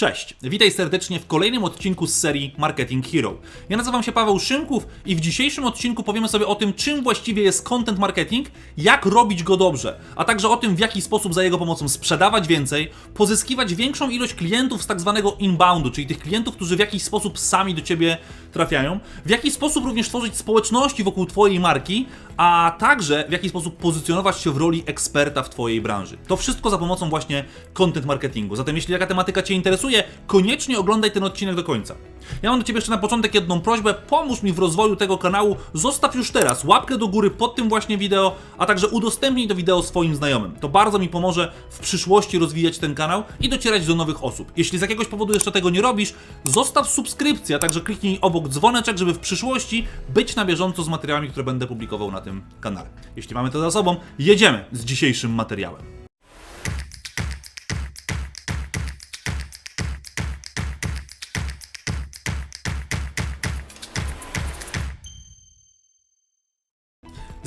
Cześć, witaj serdecznie w kolejnym odcinku z serii Marketing Hero. Ja nazywam się Paweł Szymków i w dzisiejszym odcinku powiemy sobie o tym, czym właściwie jest content marketing, jak robić go dobrze, a także o tym, w jaki sposób za jego pomocą sprzedawać więcej, pozyskiwać większą ilość klientów z tak zwanego inboundu, czyli tych klientów, którzy w jakiś sposób sami do ciebie trafiają, w jaki sposób również tworzyć społeczności wokół twojej marki, a także w jaki sposób pozycjonować się w roli eksperta w twojej branży. To wszystko za pomocą właśnie content marketingu. Zatem jeśli jaka tematyka cię interesuje, koniecznie oglądaj ten odcinek do końca. Ja mam do Ciebie jeszcze na początek jedną prośbę, pomóż mi w rozwoju tego kanału, zostaw już teraz łapkę do góry pod tym właśnie wideo, a także udostępnij to wideo swoim znajomym. To bardzo mi pomoże w przyszłości rozwijać ten kanał i docierać do nowych osób. Jeśli z jakiegoś powodu jeszcze tego nie robisz, zostaw subskrypcję, a także kliknij obok dzwoneczek, żeby w przyszłości być na bieżąco z materiałami, które będę publikował na tym kanale. Jeśli mamy to za sobą, jedziemy z dzisiejszym materiałem.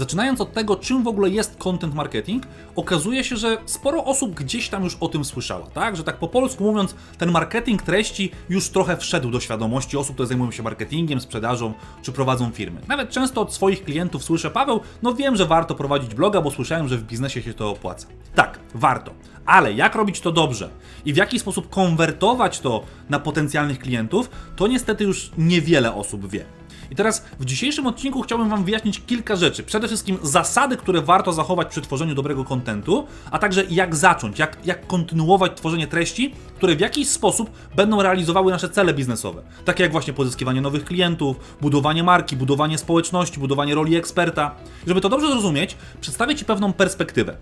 Zaczynając od tego, czym w ogóle jest content marketing, okazuje się, że sporo osób gdzieś tam już o tym słyszała, tak? Że tak po polsku mówiąc, ten marketing treści już trochę wszedł do świadomości osób, które zajmują się marketingiem, sprzedażą czy prowadzą firmy. Nawet często od swoich klientów słyszę, Paweł, no wiem, że warto prowadzić bloga, bo słyszałem, że w biznesie się to opłaca. Tak, warto. Ale jak robić to dobrze i w jaki sposób konwertować to na potencjalnych klientów, to niestety już niewiele osób wie. I teraz w dzisiejszym odcinku chciałbym Wam wyjaśnić kilka rzeczy. Przede wszystkim zasady, które warto zachować przy tworzeniu dobrego kontentu, a także jak zacząć, jak, jak kontynuować tworzenie treści, które w jakiś sposób będą realizowały nasze cele biznesowe. Takie jak właśnie pozyskiwanie nowych klientów, budowanie marki, budowanie społeczności, budowanie roli eksperta. Żeby to dobrze zrozumieć, przedstawię Ci pewną perspektywę.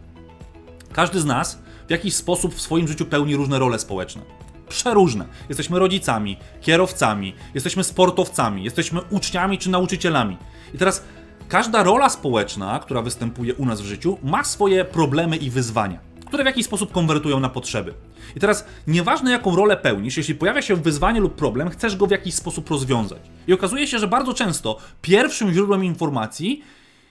Każdy z nas w jakiś sposób w swoim życiu pełni różne role społeczne przeróżne. Jesteśmy rodzicami, kierowcami, jesteśmy sportowcami, jesteśmy uczniami czy nauczycielami. I teraz każda rola społeczna, która występuje u nas w życiu, ma swoje problemy i wyzwania, które w jakiś sposób konwertują na potrzeby. I teraz nieważne jaką rolę pełnisz, jeśli pojawia się wyzwanie lub problem, chcesz go w jakiś sposób rozwiązać. I okazuje się, że bardzo często pierwszym źródłem informacji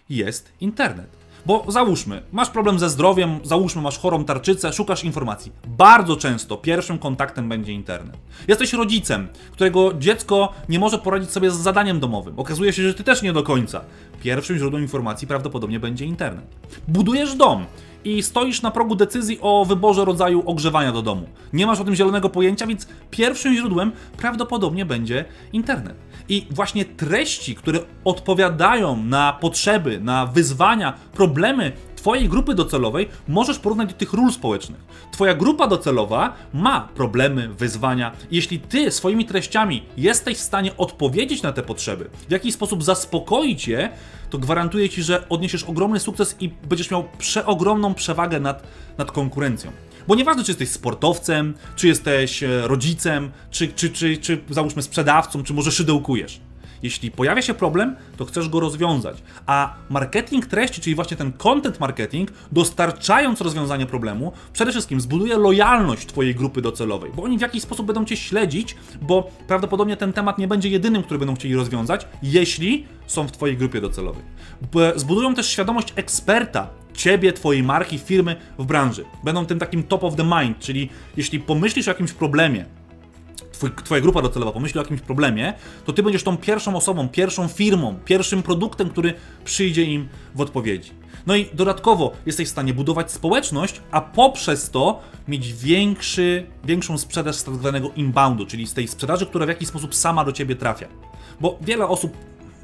jest internet. Bo załóżmy, masz problem ze zdrowiem, załóżmy, masz chorą tarczycę, szukasz informacji. Bardzo często pierwszym kontaktem będzie internet. Jesteś rodzicem, którego dziecko nie może poradzić sobie z zadaniem domowym. Okazuje się, że ty też nie do końca. Pierwszym źródłem informacji prawdopodobnie będzie internet. Budujesz dom i stoisz na progu decyzji o wyborze rodzaju ogrzewania do domu. Nie masz o tym zielonego pojęcia, więc pierwszym źródłem prawdopodobnie będzie internet. I właśnie treści, które odpowiadają na potrzeby, na wyzwania, problemy Twojej grupy docelowej możesz porównać do tych ról społecznych. Twoja grupa docelowa ma problemy, wyzwania. Jeśli Ty swoimi treściami jesteś w stanie odpowiedzieć na te potrzeby, w jakiś sposób zaspokoić je, to gwarantuję Ci, że odniesiesz ogromny sukces i będziesz miał przeogromną przewagę nad, nad konkurencją. Bo nieważne, czy jesteś sportowcem, czy jesteś e, rodzicem, czy, czy, czy, czy załóżmy sprzedawcą, czy może szydełkujesz. Jeśli pojawia się problem, to chcesz go rozwiązać. A marketing treści, czyli właśnie ten content marketing, dostarczając rozwiązanie problemu, przede wszystkim zbuduje lojalność Twojej grupy docelowej, bo oni w jakiś sposób będą Cię śledzić, bo prawdopodobnie ten temat nie będzie jedynym, który będą chcieli rozwiązać, jeśli są w Twojej grupie docelowej. Zbudują też świadomość eksperta, ciebie, twojej marki, firmy w branży. Będą tym takim top of the mind, czyli jeśli pomyślisz o jakimś problemie, twój, twoja grupa docelowa pomyśli o jakimś problemie, to ty będziesz tą pierwszą osobą, pierwszą firmą, pierwszym produktem, który przyjdzie im w odpowiedzi. No i dodatkowo jesteś w stanie budować społeczność, a poprzez to mieć większy, większą sprzedaż z tak zwanego inboundu, czyli z tej sprzedaży, która w jakiś sposób sama do ciebie trafia. Bo wiele osób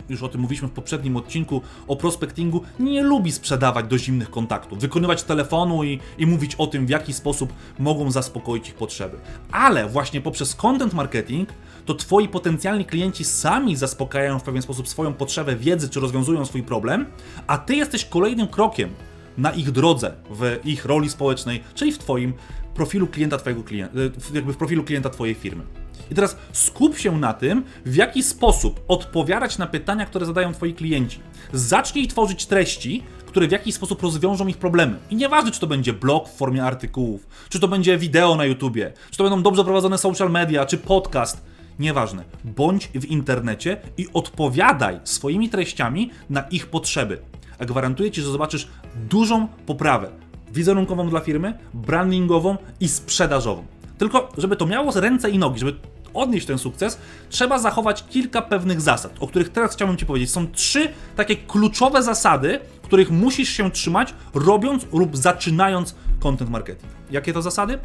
już o tym mówiliśmy w poprzednim odcinku o prospectingu, nie lubi sprzedawać do zimnych kontaktów, wykonywać telefonu i, i mówić o tym, w jaki sposób mogą zaspokoić ich potrzeby. Ale właśnie poprzez content marketing to twoi potencjalni klienci sami zaspokajają w pewien sposób swoją potrzebę wiedzy czy rozwiązują swój problem, a ty jesteś kolejnym krokiem na ich drodze w ich roli społecznej, czyli w twoim profilu klienta twojego klienta, jakby w profilu klienta twojej firmy. I teraz skup się na tym, w jaki sposób odpowiadać na pytania, które zadają Twoi klienci. Zacznij tworzyć treści, które w jakiś sposób rozwiążą ich problemy. I nieważne, czy to będzie blog w formie artykułów, czy to będzie wideo na YouTubie, czy to będą dobrze prowadzone social media, czy podcast. Nieważne. Bądź w internecie i odpowiadaj swoimi treściami na ich potrzeby. A gwarantuję Ci, że zobaczysz dużą poprawę wizerunkową dla firmy, brandingową i sprzedażową. Tylko, żeby to miało ręce i nogi, żeby odnieść ten sukces, trzeba zachować kilka pewnych zasad, o których teraz chciałbym Ci powiedzieć. Są trzy takie kluczowe zasady, których musisz się trzymać, robiąc lub zaczynając content marketing. Jakie to zasady?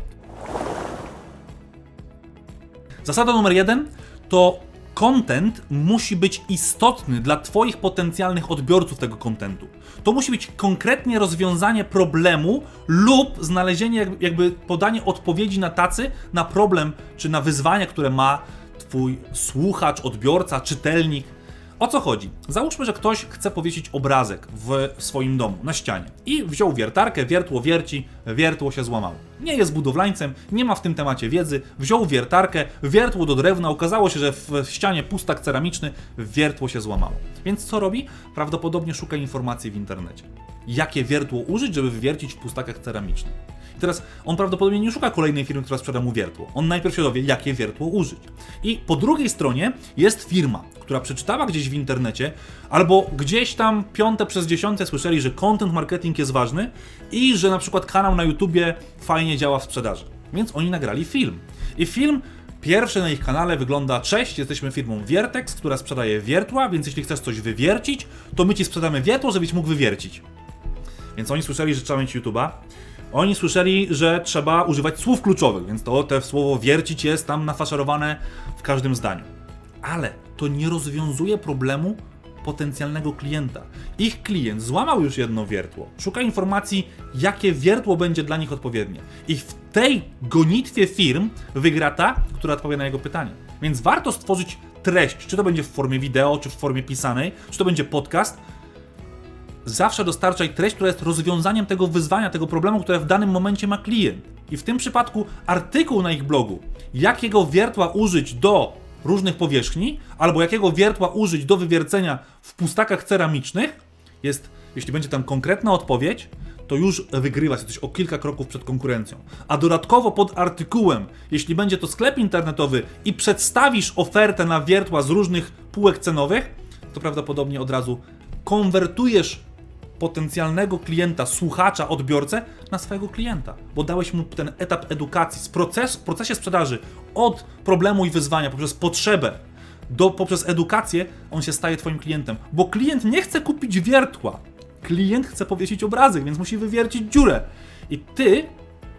Zasada numer jeden to content musi być istotny dla Twoich potencjalnych odbiorców tego kontentu. To musi być konkretnie rozwiązanie problemu lub znalezienie, jakby podanie odpowiedzi na tacy, na problem czy na wyzwania, które ma Twój słuchacz, odbiorca, czytelnik. O co chodzi? Załóżmy, że ktoś chce powiesić obrazek w swoim domu, na ścianie. I wziął wiertarkę, wiertło wierci, wiertło się złamało. Nie jest budowlańcem, nie ma w tym temacie wiedzy, wziął wiertarkę, wiertło do drewna, okazało się, że w ścianie pustak ceramiczny, wiertło się złamało. Więc co robi? Prawdopodobnie szuka informacji w internecie. Jakie wiertło użyć, żeby wywiercić w pustakach ceramicznych. Teraz on prawdopodobnie nie szuka kolejnej firmy, która sprzeda mu wiertło. On najpierw się dowie, jakie wiertło użyć. I po drugiej stronie jest firma, która przeczytała gdzieś w internecie, albo gdzieś tam piąte przez dziesiąte słyszeli, że content marketing jest ważny i że na przykład kanał na YouTubie fajnie działa w sprzedaży. Więc oni nagrali film. I film Pierwszy na ich kanale wygląda: Cześć, jesteśmy firmą Wiertex, która sprzedaje wiertła, więc jeśli chcesz coś wywiercić, to my ci sprzedamy wiertło, żebyś mógł wywiercić. Więc oni słyszeli, że trzeba mieć YouTube'a. Oni słyszeli, że trzeba używać słów kluczowych, więc to te słowo wiercić jest tam nafaszerowane w każdym zdaniu. Ale to nie rozwiązuje problemu potencjalnego klienta. Ich klient złamał już jedno wiertło, szuka informacji, jakie wiertło będzie dla nich odpowiednie. I w tej gonitwie firm wygra ta, która odpowie na jego pytanie. Więc warto stworzyć treść, czy to będzie w formie wideo, czy w formie pisanej, czy to będzie podcast, zawsze dostarczaj treść, która jest rozwiązaniem tego wyzwania, tego problemu, które w danym momencie ma klient. I w tym przypadku artykuł na ich blogu, jakiego wiertła użyć do różnych powierzchni, albo jakiego wiertła użyć do wywiercenia w pustakach ceramicznych, jest, jeśli będzie tam konkretna odpowiedź, to już wygrywa jesteś o kilka kroków przed konkurencją. A dodatkowo pod artykułem, jeśli będzie to sklep internetowy i przedstawisz ofertę na wiertła z różnych półek cenowych, to prawdopodobnie od razu konwertujesz potencjalnego klienta, słuchacza, odbiorcę na swojego klienta, bo dałeś mu ten etap edukacji z proces, w procesie sprzedaży od problemu i wyzwania poprzez potrzebę do, poprzez edukację, on się staje Twoim klientem, bo klient nie chce kupić wiertła, klient chce powiesić obrazek, więc musi wywiercić dziurę. I Ty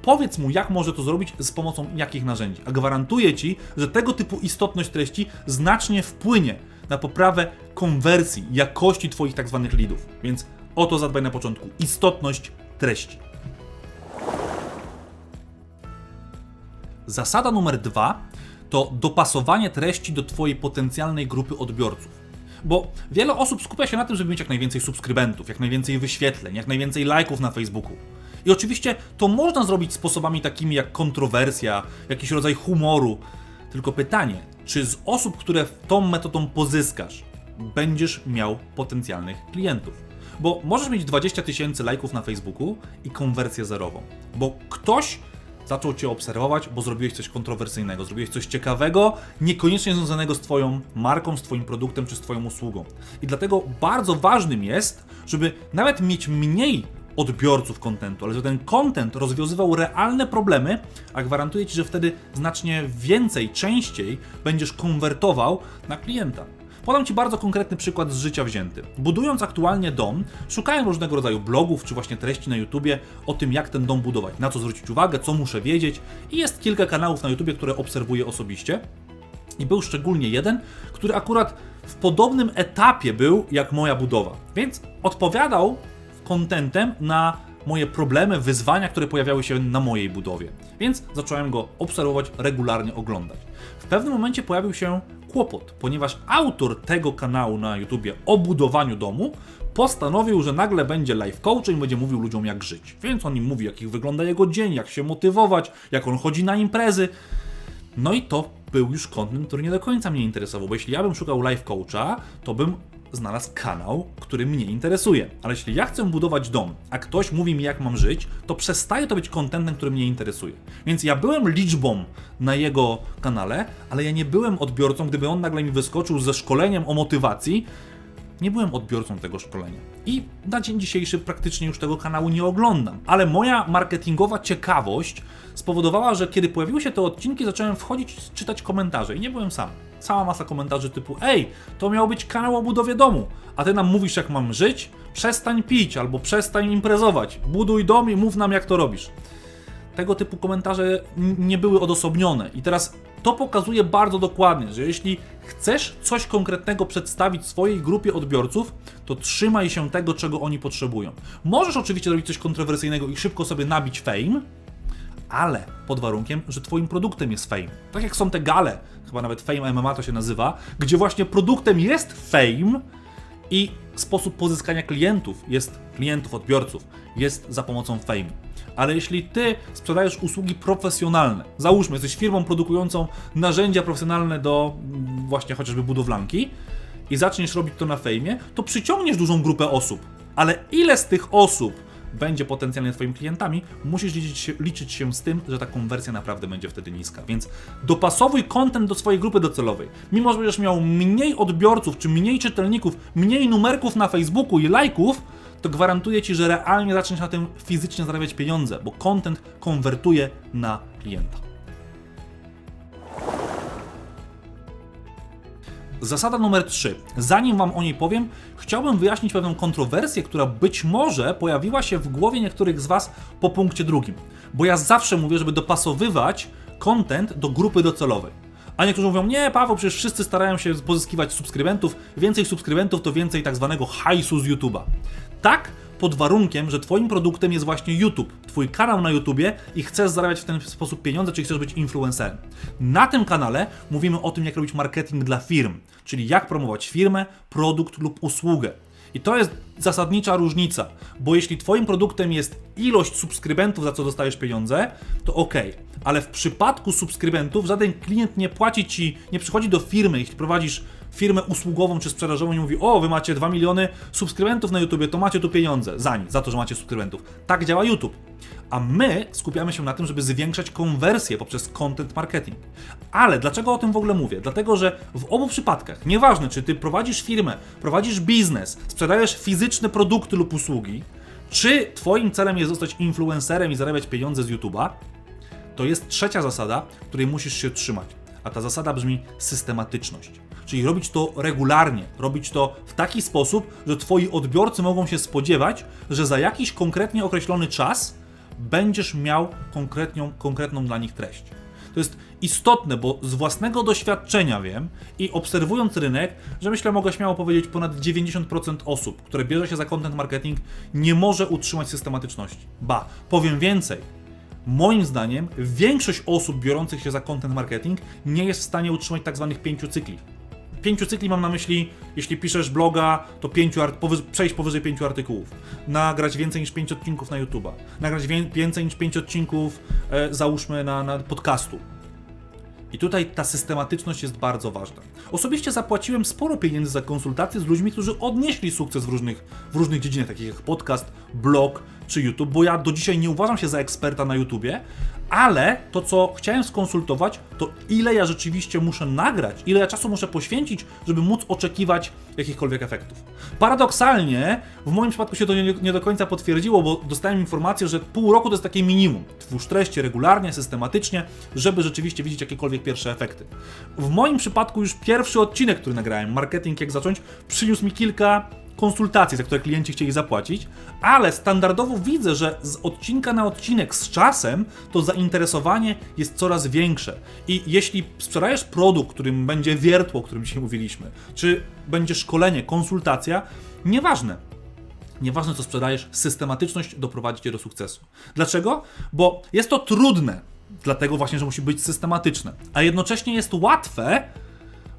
Powiedz mu, jak może to zrobić, z pomocą jakich narzędzi. A gwarantuję ci, że tego typu istotność treści znacznie wpłynie na poprawę konwersji, jakości Twoich tak zwanych leadów. Więc o to zadbaj na początku. Istotność treści. Zasada numer dwa to dopasowanie treści do Twojej potencjalnej grupy odbiorców. Bo wiele osób skupia się na tym, żeby mieć jak najwięcej subskrybentów, jak najwięcej wyświetleń, jak najwięcej lajków na Facebooku. I oczywiście to można zrobić sposobami takimi jak kontrowersja, jakiś rodzaj humoru. Tylko pytanie, czy z osób, które tą metodą pozyskasz, będziesz miał potencjalnych klientów? Bo możesz mieć 20 tysięcy lajków na Facebooku i konwersję zerową. Bo ktoś zaczął Cię obserwować, bo zrobiłeś coś kontrowersyjnego, zrobiłeś coś ciekawego, niekoniecznie związanego z Twoją marką, z Twoim produktem czy z Twoją usługą. I dlatego bardzo ważnym jest, żeby nawet mieć mniej odbiorców kontentu, ale żeby ten content rozwiązywał realne problemy, a gwarantuję Ci, że wtedy znacznie więcej, częściej będziesz konwertował na klienta. Podam Ci bardzo konkretny przykład z życia wzięty. Budując aktualnie dom, szukałem różnego rodzaju blogów czy właśnie treści na YouTubie o tym, jak ten dom budować, na co zwrócić uwagę, co muszę wiedzieć. I jest kilka kanałów na YouTubie, które obserwuję osobiście. I był szczególnie jeden, który akurat w podobnym etapie był jak moja budowa. Więc odpowiadał kontentem na moje problemy, wyzwania, które pojawiały się na mojej budowie. Więc zacząłem go obserwować, regularnie oglądać. W pewnym momencie pojawił się kłopot, ponieważ autor tego kanału na YouTubie o budowaniu domu postanowił, że nagle będzie life coachem i będzie mówił ludziom jak żyć. Więc on im mówi, jak wygląda jego dzień, jak się motywować, jak on chodzi na imprezy. No i to był już kontent, który nie do końca mnie interesował, bo jeśli ja bym szukał life coacha, to bym znalazł kanał, który mnie interesuje. Ale jeśli ja chcę budować dom, a ktoś mówi mi, jak mam żyć, to przestaje to być kontentem, który mnie interesuje. Więc ja byłem liczbą na jego kanale, ale ja nie byłem odbiorcą, gdyby on nagle mi wyskoczył ze szkoleniem o motywacji, Nie byłem odbiorcą tego szkolenia. I na dzień dzisiejszy praktycznie już tego kanału nie oglądam. Ale moja marketingowa ciekawość spowodowała, że kiedy pojawiły się te odcinki, zacząłem wchodzić, czytać komentarze i nie byłem sam. Cała masa komentarzy typu: Ej, to miał być kanał o budowie domu, a ty nam mówisz, jak mam żyć? Przestań pić albo przestań imprezować. Buduj dom i mów nam, jak to robisz tego typu komentarze nie były odosobnione. I teraz to pokazuje bardzo dokładnie, że jeśli chcesz coś konkretnego przedstawić swojej grupie odbiorców, to trzymaj się tego, czego oni potrzebują. Możesz oczywiście zrobić coś kontrowersyjnego i szybko sobie nabić fame, ale pod warunkiem, że twoim produktem jest fame. Tak jak są te gale, chyba nawet Fame MMA to się nazywa, gdzie właśnie produktem jest fame i sposób pozyskania klientów jest klientów, odbiorców jest za pomocą fame. Ale jeśli ty sprzedajesz usługi profesjonalne, załóżmy, jesteś firmą produkującą narzędzia profesjonalne do mm, właśnie chociażby budowlanki i zaczniesz robić to na fejmie, to przyciągniesz dużą grupę osób. Ale ile z tych osób będzie potencjalnie Twoimi klientami, musisz liczyć się, liczyć się z tym, że ta konwersja naprawdę będzie wtedy niska. Więc dopasowuj content do swojej grupy docelowej. Mimo, że będziesz miał mniej odbiorców, czy mniej czytelników, mniej numerków na Facebooku i lajków, to gwarantuję Ci, że realnie zaczniesz na tym fizycznie zarabiać pieniądze, bo content konwertuje na klienta. Zasada numer 3. Zanim Wam o niej powiem, chciałbym wyjaśnić pewną kontrowersję, która być może pojawiła się w głowie niektórych z Was po punkcie drugim. Bo ja zawsze mówię, żeby dopasowywać content do grupy docelowej. A niektórzy mówią, nie Paweł, przecież wszyscy starają się pozyskiwać subskrybentów, więcej subskrybentów to więcej tak zwanego hajsu z YouTube'a. Tak, pod warunkiem, że Twoim produktem jest właśnie YouTube, Twój kanał na YouTubie i chcesz zarabiać w ten sposób pieniądze, czyli chcesz być influencerem. Na tym kanale mówimy o tym, jak robić marketing dla firm, czyli jak promować firmę, produkt lub usługę. I to jest zasadnicza różnica, bo jeśli Twoim produktem jest ilość subskrybentów, za co dostajesz pieniądze, to ok, ale w przypadku subskrybentów żaden klient nie płaci Ci, nie przychodzi do firmy, jeśli prowadzisz firmę usługową czy sprzedażową i mówi: O, wy macie 2 miliony subskrybentów na YouTube, to macie tu pieniądze za za to, że macie subskrybentów. Tak działa YouTube. A my skupiamy się na tym, żeby zwiększać konwersję poprzez content marketing. Ale dlaczego o tym w ogóle mówię? Dlatego, że w obu przypadkach, nieważne czy ty prowadzisz firmę, prowadzisz biznes, sprzedajesz fizyczne produkty lub usługi, czy twoim celem jest zostać influencerem i zarabiać pieniądze z YouTube'a, to jest trzecia zasada, której musisz się trzymać. A ta zasada brzmi systematyczność. Czyli robić to regularnie, robić to w taki sposób, że Twoi odbiorcy mogą się spodziewać, że za jakiś konkretnie określony czas będziesz miał konkretną, konkretną dla nich treść. To jest istotne, bo z własnego doświadczenia wiem i obserwując rynek, że myślę, mogę śmiało powiedzieć, ponad 90% osób, które bierze się za content marketing, nie może utrzymać systematyczności. Ba, powiem więcej. Moim zdaniem, większość osób biorących się za content marketing nie jest w stanie utrzymać tak zwanych pięciu cykli pięciu cykli mam na myśli, jeśli piszesz bloga, to pięciu powyż przejść powyżej pięciu artykułów, nagrać więcej niż pięć odcinków na YouTube'a, nagrać więcej niż pięć odcinków, e, załóżmy, na, na podcastu. I tutaj ta systematyczność jest bardzo ważna. Osobiście zapłaciłem sporo pieniędzy za konsultacje z ludźmi, którzy odnieśli sukces w różnych, w różnych dziedzinach, takich jak podcast, blog czy YouTube, bo ja do dzisiaj nie uważam się za eksperta na YouTubie, ale to, co chciałem skonsultować, to ile ja rzeczywiście muszę nagrać, ile ja czasu muszę poświęcić, żeby móc oczekiwać jakichkolwiek efektów. Paradoksalnie, w moim przypadku się to nie, nie do końca potwierdziło, bo dostałem informację, że pół roku to jest takie minimum. Twórz treści regularnie, systematycznie, żeby rzeczywiście widzieć jakiekolwiek pierwsze efekty. W moim przypadku już pierwszy odcinek, który nagrałem, Marketing jak zacząć, przyniósł mi kilka konsultacje, za które klienci chcieli zapłacić, ale standardowo widzę, że z odcinka na odcinek z czasem to zainteresowanie jest coraz większe. I jeśli sprzedajesz produkt, którym będzie wiertło, o którym dzisiaj mówiliśmy, czy będzie szkolenie, konsultacja, nieważne. Nieważne co sprzedajesz, systematyczność doprowadzi cię do sukcesu. Dlaczego? Bo jest to trudne, dlatego właśnie, że musi być systematyczne, a jednocześnie jest łatwe,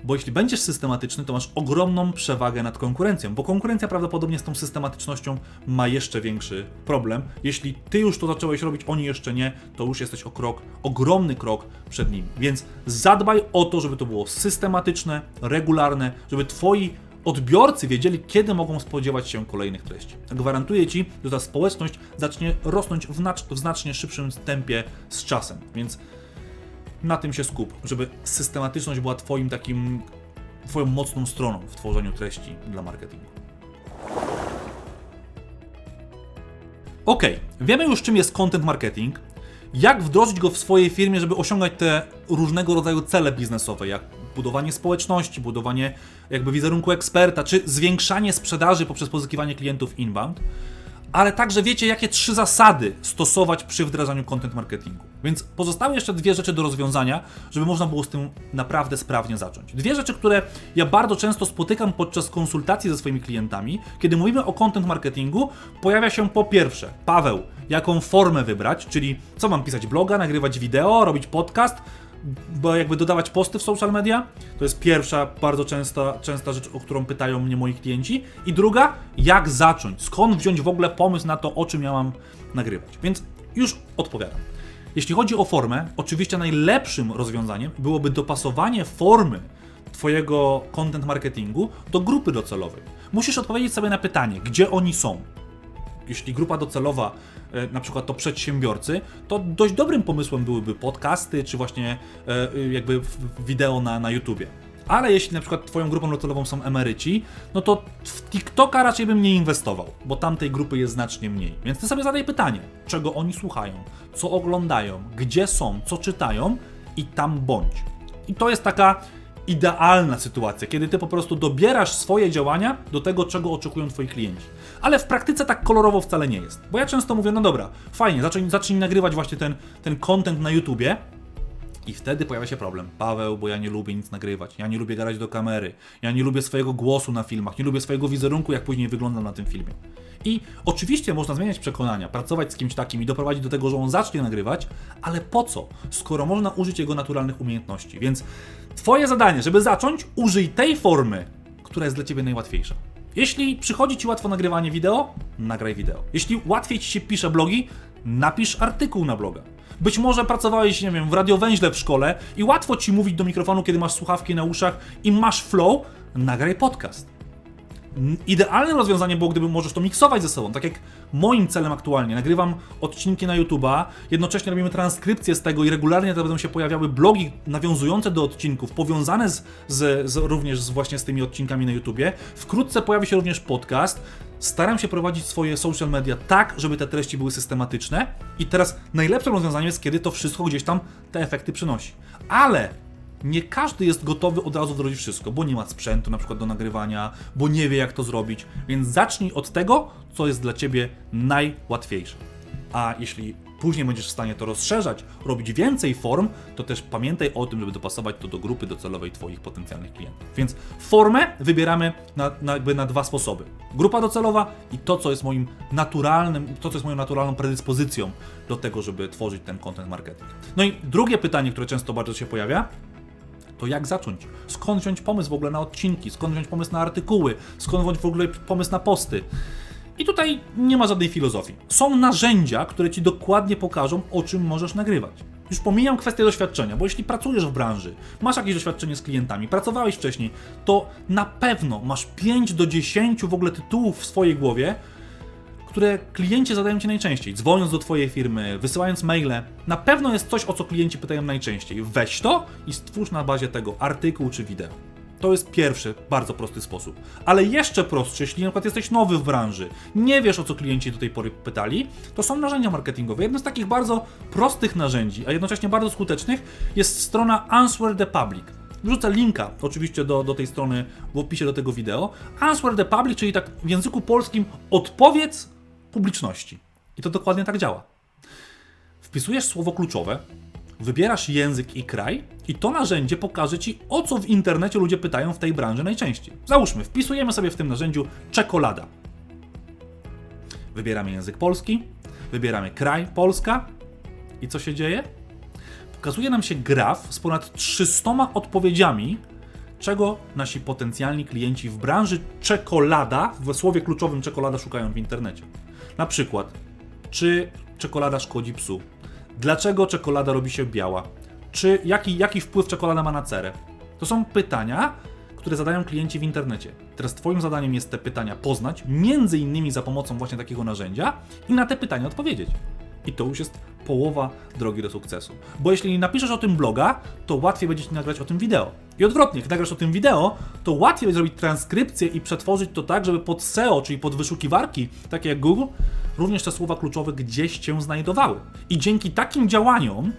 bo jeśli będziesz systematyczny, to masz ogromną przewagę nad konkurencją, bo konkurencja prawdopodobnie z tą systematycznością ma jeszcze większy problem. Jeśli ty już to zacząłeś robić, oni jeszcze nie, to już jesteś o krok, ogromny krok przed nimi. Więc zadbaj o to, żeby to było systematyczne, regularne, żeby twoi odbiorcy wiedzieli, kiedy mogą spodziewać się kolejnych treści. Gwarantuję Ci, że ta społeczność zacznie rosnąć w, w znacznie szybszym tempie z czasem. Więc na tym się skup, żeby systematyczność była Twoim takim Twoją mocną stroną w tworzeniu treści dla marketingu. Ok, wiemy już czym jest content marketing, jak wdrożyć go w swojej firmie, żeby osiągać te różnego rodzaju cele biznesowe, jak budowanie społeczności, budowanie jakby wizerunku eksperta, czy zwiększanie sprzedaży poprzez pozyskiwanie klientów inbound ale także wiecie, jakie trzy zasady stosować przy wdrażaniu content marketingu. Więc pozostały jeszcze dwie rzeczy do rozwiązania, żeby można było z tym naprawdę sprawnie zacząć. Dwie rzeczy, które ja bardzo często spotykam podczas konsultacji ze swoimi klientami, kiedy mówimy o content marketingu, pojawia się po pierwsze, Paweł, jaką formę wybrać, czyli co mam pisać bloga, nagrywać wideo, robić podcast, jakby dodawać posty w social media. To jest pierwsza bardzo częsta, częsta rzecz, o którą pytają mnie moi klienci. I druga, jak zacząć? Skąd wziąć w ogóle pomysł na to, o czym ja mam nagrywać? Więc już odpowiadam. Jeśli chodzi o formę, oczywiście najlepszym rozwiązaniem byłoby dopasowanie formy Twojego content marketingu do grupy docelowej. Musisz odpowiedzieć sobie na pytanie, gdzie oni są jeśli grupa docelowa, e, na przykład to przedsiębiorcy, to dość dobrym pomysłem byłyby podcasty, czy właśnie e, jakby wideo na, na YouTubie. Ale jeśli na przykład twoją grupą docelową są emeryci, no to w TikToka raczej bym nie inwestował, bo tamtej grupy jest znacznie mniej. Więc ty sobie zadaj pytanie, czego oni słuchają, co oglądają, gdzie są, co czytają i tam bądź. I to jest taka idealna sytuacja, kiedy ty po prostu dobierasz swoje działania do tego, czego oczekują twoi klienci. Ale w praktyce tak kolorowo wcale nie jest. Bo ja często mówię, no dobra, fajnie, zacznij, zacznij nagrywać właśnie ten, ten content na YouTubie, i wtedy pojawia się problem. Paweł, bo ja nie lubię nic nagrywać, ja nie lubię gadać do kamery, ja nie lubię swojego głosu na filmach, nie lubię swojego wizerunku, jak później wyglądam na tym filmie. I oczywiście można zmieniać przekonania, pracować z kimś takim i doprowadzić do tego, że on zacznie nagrywać, ale po co, skoro można użyć jego naturalnych umiejętności? Więc Twoje zadanie, żeby zacząć, użyj tej formy, która jest dla Ciebie najłatwiejsza. Jeśli przychodzi Ci łatwo nagrywanie wideo, nagraj wideo. Jeśli łatwiej Ci się pisze blogi, napisz artykuł na bloga. Być może pracowałeś, nie wiem, w radiowęźle w szkole i łatwo Ci mówić do mikrofonu, kiedy masz słuchawki na uszach i masz flow, nagraj podcast. Idealnym rozwiązaniem było, gdyby możesz to miksować ze sobą, tak jak moim celem aktualnie. Nagrywam odcinki na YouTube'a, jednocześnie robimy transkrypcję z tego i regularnie to będą się pojawiały blogi nawiązujące do odcinków, powiązane z, z, z, również z właśnie z tymi odcinkami na YouTubie. Wkrótce pojawi się również podcast. Staram się prowadzić swoje social media tak, żeby te treści były systematyczne. I teraz najlepszym rozwiązaniem jest, kiedy to wszystko gdzieś tam te efekty przynosi. Ale nie każdy jest gotowy od razu wdrożyć wszystko, bo nie ma sprzętu na przykład do nagrywania, bo nie wie jak to zrobić, więc zacznij od tego, co jest dla Ciebie najłatwiejsze. A jeśli później będziesz w stanie to rozszerzać, robić więcej form, to też pamiętaj o tym, żeby dopasować to do grupy docelowej Twoich potencjalnych klientów. Więc formę wybieramy na, na, jakby na dwa sposoby. Grupa docelowa i to, co jest moim naturalnym, to, co jest moją naturalną predyspozycją do tego, żeby tworzyć ten content marketing. No i drugie pytanie, które często bardzo się pojawia, to jak zacząć? Skąd wziąć pomysł w ogóle na odcinki? Skąd wziąć pomysł na artykuły? Skąd wziąć w ogóle pomysł na posty? I tutaj nie ma żadnej filozofii. Są narzędzia, które ci dokładnie pokażą, o czym możesz nagrywać. Już pomijam kwestię doświadczenia, bo jeśli pracujesz w branży, masz jakieś doświadczenie z klientami, pracowałeś wcześniej, to na pewno masz 5 do 10 w ogóle tytułów w swojej głowie, które klienci zadają Ci najczęściej. Dzwoniąc do Twojej firmy, wysyłając maile, na pewno jest coś, o co klienci pytają najczęściej. Weź to i stwórz na bazie tego artykuł czy wideo. To jest pierwszy, bardzo prosty sposób. Ale jeszcze prostszy, jeśli na przykład jesteś nowy w branży, nie wiesz o co klienci do tej pory pytali, to są narzędzia marketingowe. Jednym z takich bardzo prostych narzędzi, a jednocześnie bardzo skutecznych, jest strona Answer the Public. Wrzucę linka oczywiście do, do tej strony w opisie do tego wideo. Answer the Public, czyli tak w języku polskim odpowiedz publiczności. I to dokładnie tak działa. Wpisujesz słowo kluczowe, wybierasz język i kraj, i to narzędzie pokaże ci, o co w internecie ludzie pytają w tej branży najczęściej. Załóżmy, wpisujemy sobie w tym narzędziu czekolada. Wybieramy język polski, wybieramy kraj Polska i co się dzieje? Pokazuje nam się graf z ponad 300 odpowiedziami czego nasi potencjalni klienci w branży czekolada, w słowie kluczowym czekolada szukają w internecie. Na przykład, czy czekolada szkodzi psu? Dlaczego czekolada robi się biała? Czy jaki, jaki wpływ czekolada ma na cerę? To są pytania, które zadają klienci w internecie. Teraz Twoim zadaniem jest te pytania poznać, między innymi za pomocą właśnie takiego narzędzia i na te pytania odpowiedzieć. I to już jest połowa drogi do sukcesu. Bo jeśli nie napiszesz o tym bloga, to łatwiej będzie ci nagrać o tym wideo. I odwrotnie, jak nagrasz o tym wideo, to łatwiej będzie zrobić transkrypcję i przetworzyć to tak, żeby pod SEO, czyli pod wyszukiwarki, takie jak Google, również te słowa kluczowe gdzieś cię znajdowały. I dzięki takim działaniom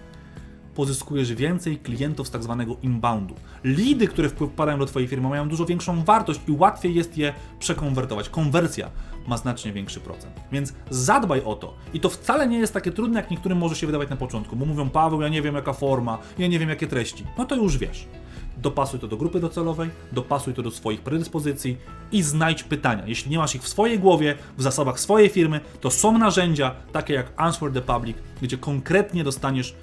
pozyskujesz więcej klientów z tak zwanego inboundu. Lidy, które wpadają do Twojej firmy, mają dużo większą wartość i łatwiej jest je przekonwertować. Konwersja ma znacznie większy procent. Więc zadbaj o to. I to wcale nie jest takie trudne, jak niektórym może się wydawać na początku, bo mówią, Paweł, ja nie wiem jaka forma, ja nie wiem jakie treści. No to już wiesz. Dopasuj to do grupy docelowej, dopasuj to do swoich predyspozycji i znajdź pytania. Jeśli nie masz ich w swojej głowie, w zasobach swojej firmy, to są narzędzia takie jak Answer the Public, gdzie konkretnie dostaniesz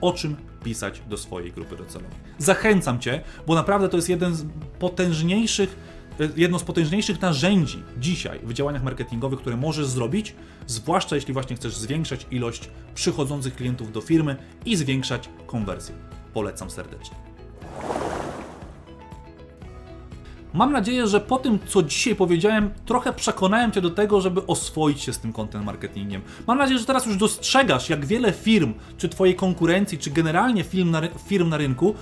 o czym pisać do swojej grupy docelowej. Zachęcam Cię, bo naprawdę to jest jeden z potężniejszych, e, jedno z potężniejszych narzędzi dzisiaj w działaniach marketingowych, które możesz zrobić, zwłaszcza jeśli właśnie chcesz zwiększać ilość przychodzących klientów do firmy i zwiększać konwersję. Polecam serdecznie. Mam nadzieję, że po tym, co dzisiaj powiedziałem, trochę przekonałem Cię do tego, żeby oswoić się z tym content marketingiem. Mam nadzieję, że teraz już dostrzegasz, jak wiele firm, czy Twojej konkurencji, czy generalnie firm na, firm na rynku,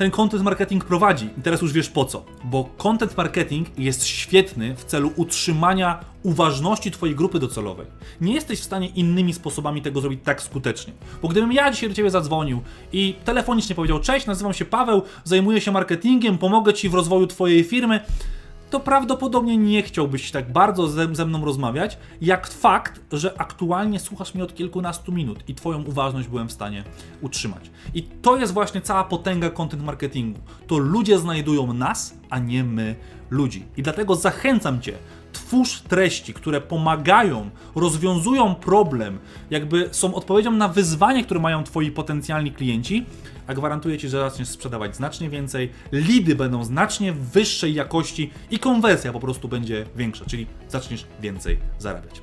ten content marketing prowadzi. I teraz już wiesz po co. Bo content marketing jest świetny w celu utrzymania uważności Twojej grupy docelowej. Nie jesteś w stanie innymi sposobami tego zrobić tak skutecznie. Bo gdybym ja dzisiaj do Ciebie zadzwonił i telefonicznie powiedział: Cześć, nazywam się Paweł, zajmuję się marketingiem, pomogę Ci w rozwoju Twojej firmy, to prawdopodobnie nie chciałbyś tak bardzo ze, ze mną rozmawiać, jak fakt, że aktualnie słuchasz mnie od kilkunastu minut i Twoją uważność byłem w stanie utrzymać. I to jest właśnie cała potęga content marketingu. To ludzie znajdują nas, a nie my ludzi. I dlatego zachęcam Cię, twórz treści, które pomagają, rozwiązują problem, jakby są odpowiedzią na wyzwanie, które mają Twoi potencjalni klienci, a gwarantuję Ci, że zaczniesz sprzedawać znacznie więcej, lidy będą znacznie wyższej jakości i konwersja po prostu będzie większa, czyli zaczniesz więcej zarabiać.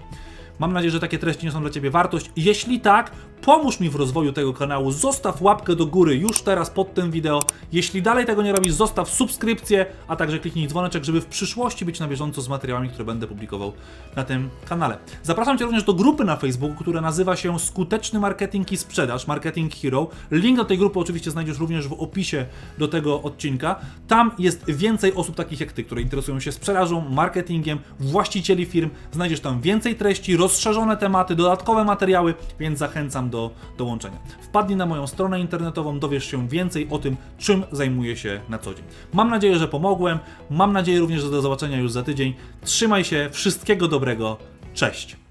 Mam nadzieję, że takie treści niosą dla Ciebie wartość. Jeśli tak, pomóż mi w rozwoju tego kanału. Zostaw łapkę do góry już teraz pod tym wideo. Jeśli dalej tego nie robisz, zostaw subskrypcję, a także kliknij dzwoneczek, żeby w przyszłości być na bieżąco z materiałami, które będę publikował na tym kanale. Zapraszam Cię również do grupy na Facebooku, która nazywa się Skuteczny Marketing i Sprzedaż, Marketing Hero. Link do tej grupy oczywiście znajdziesz również w opisie do tego odcinka. Tam jest więcej osób takich jak Ty, które interesują się sprzedażą, marketingiem, właścicieli firm. Znajdziesz tam więcej treści, rozszerzone tematy, dodatkowe materiały, więc zachęcam do dołączenia. Wpadnij na moją stronę internetową, dowiesz się więcej o tym, czym zajmuję się na co dzień. Mam nadzieję, że pomogłem. Mam nadzieję również, że do zobaczenia już za tydzień. Trzymaj się, wszystkiego dobrego. Cześć!